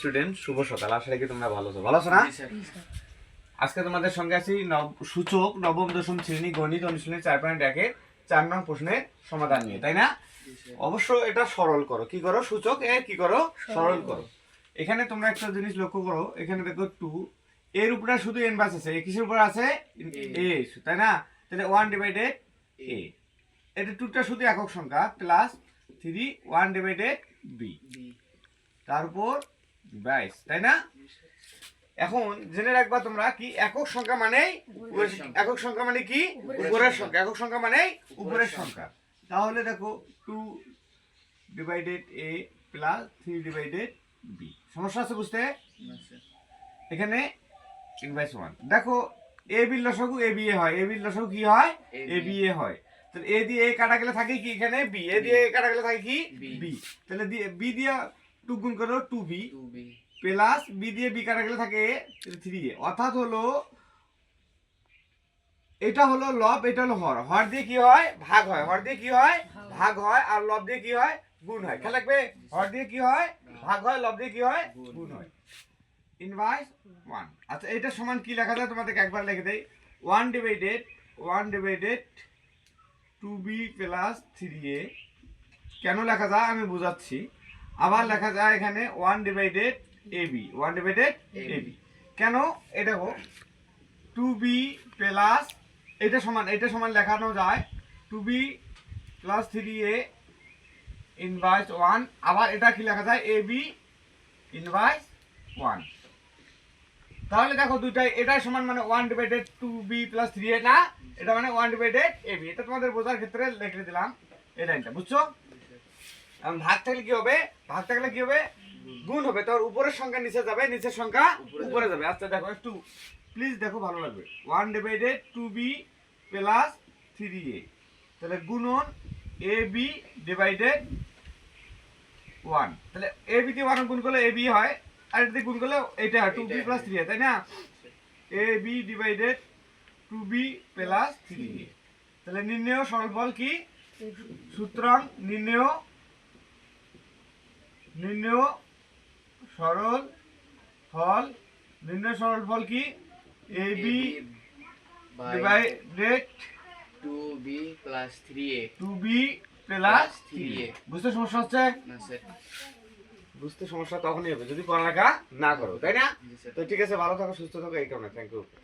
Student শুভ সকাল। আশা রাখি তোমরা ভালো আছো। ভালো আছো না? আজকে তোমাদের সঙ্গে আছি সূচক নবম দশম শ্রেণি গণিত অনুশীলনী চার পয়েন্ট একের চার নং প্রশ্নের সমাধান নিয়ে তাই না? অবশ্য এটা সরল করো। কি করো? সূচক এ কি করো? সরল করো। এখানে তোমরা একটা জিনিস লক্ষ্য করো। এখানে দেখো টু এর উপরে শুধু এন বাস আছে। এ কিসের উপর আছে? এ। তাই না? তাহলে ওয়ান ডিভাইডেড এ। এটা টুটা শুধু একক সংখ্যা plus three one divided B B. তার উপর বাইশ তাই না? এখন জেনে রাখবা তোমরা কি একক সংখ্যা মানে একক সংখ্যা মানে কি? উপরের সংখ্যা। একক সংখ্যা মানে উপরের সংখ্যা। তাহলে দেখো two divided A plus three divided B সমস্যা আছে বুঝতে? এখানে ইনভাইস ওয়ান দেখো এ বির লসাগু এ বি এ হয়। এ বির লসাগু কি হয়? এ বি এ হয়। তো এ দিয়ে এ কাটা গেলে থাকে কি এখানে? বি এ দিয়ে এ কাটা গেলে থাকে কি। বি তাহলে দিয়ে বি দিয়ে টু গুণ করো two B two B plus B দিয়ে বি কাটা গেলে থাকে থ্রি এ অর্থাৎ হলো এটা হলো লব এটা হলো হর। হর দিয়ে কি হয়? ভাগ হয়। হর দিয়ে কি হয়? ভাগ। হয় আর লব দিয়ে কি হয়? গুণ হয়। খেয়াল রাখবে? হর দিয়ে কি হয়? ভাগ। হয় লব দিয়ে কি হয়? গুণ। হয়। ইনভাইস ওয়ান আচ্ছা এটা সমান কি লেখা যায়? তোমাদেরকে একবার লিখে দেই। One divided one divided two B plus three A কেন লেখা যায়? আমি বুঝাচ্ছি। আবার লেখা যায় এখানে one divided A B one divided A B কেন? এটা দেখো টু বি প্লাস এটা সমান এটা সমান লেখানো যায়। Two B plus three A inverse one আবার এটা কি লেখা যায়? এ বি ইনভাইস ওয়ান তাহলে দেখো দুইটাই এটাই সমান মানে one divided two B plus three A না? এটা মানে ওয়ান ডিভাইডেড এ বি এটা তোমাদের বোঝার ক্ষেত্রে লিখে দিলাম এই লাইনটা বুঝছ? ভাগ থাকলে কি হবে? ভাগ থাকলে কি হবে? গুণ হবে। তোর উপরের সংখ্যা নিচে যাবে নিচের সংখ্যা উপরে যাবে। আচ্ছা দেখো একটু প্লিজ দেখো ভালো লাগবে। One divided two B plus three A তাহলে গুণন এ বি ডিভাইডেড ওয়ান তাহলে এ বি দিয়ে ওয়ান গুণ করলে এ বি হয় আর এটা দিয়ে গুণ করলে এটা হয় two B plus three A তাই না? A B divided two B plus three A তাহলে নির্ণয় সরল ফল কি? সুতরাং নির্ণয় নির্ণয় সরল ফল নির্ণয় সরল ফল কি? A B divided two B plus three A two B plus three 3A বুঝতে সমস্যা হচ্ছে? না স্যার বুঝতে সমস্যা তখনই হবে যদি পড়ালেখা না করো তাই না? তো ঠিক আছে ভালো থাকো সুস্থ থাকো এই কারণে। Thank you